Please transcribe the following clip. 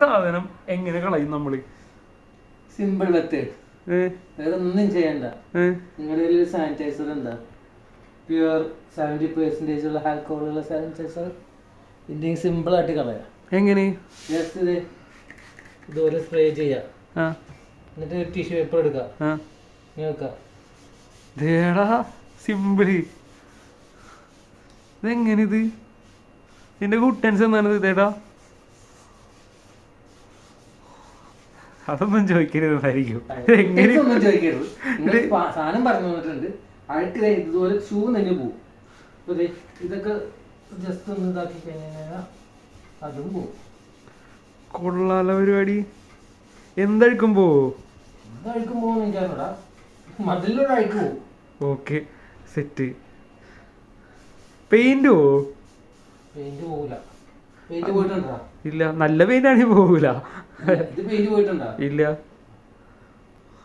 സാധനം എങ്ങനെ കളയും നമ്മൾ? സിമ്പിൾ മെത്തേഡ് വേറെ ഒന്നും ചെയ്യണ്ട. നിങ്ങളുടെ കയ്യിൽ സാനിറ്റൈസർ എന്താ പ്യുവർ സെവന്റി പെർസെന്റേജ് ഉള്ള ആൽക്കഹോൾ ഉള്ള സാനിറ്റൈസർ ഇതിന്റെ സിമ്പിൾ ആയിട്ട് കളയാം. എങ്ങനെ? ജസ്റ്റ് ഇത് ഇതുപോലെ സ്പ്രേ ചെയ്യാം. എന്നിട്ട് ടിഷ്യൂ പേപ്പർ എടുക്കാം. ദേടാ സിമ്പിൾ ഇതെങ്ങനെ ഇത്? എന്റെ കുട്ടൻസ് എന്നാണ് ഇത് ഇതേടാ? അതൊന്നും ചോദിക്കരുതായിരിക്കും ഒന്നും ചോദിക്കരുത്. സാധനം പറഞ്ഞു തന്നിട്ടുണ്ട്. അഴുക്ക് ഇതുപോലെ ഷൂ തന്നെ പോകും ഇതൊക്കെ ജസ്റ്റ് ഒന്ന് ഇതാക്കി കഴിഞ്ഞാൽ അതും പോകും കൊള്ളാല പരിപാടി എന്തഴുക്കും പോവോ എന്തഴുക്കും പോകുന്ന എനിക്കറിഞ്ഞൂടാ. മതിലൊരു അഴുക്ക് പോവും. Okay set. പെയിന്റ്? പോവോ പെയിന്റ് പോവില്ല പെയിന്റ് പോയിട്ടുണ്ടോ? ഇല്ല നല്ല പെയിന്റ് ആണെങ്കിൽ പോയിട്ടുണ്ടോ ഇല്ല.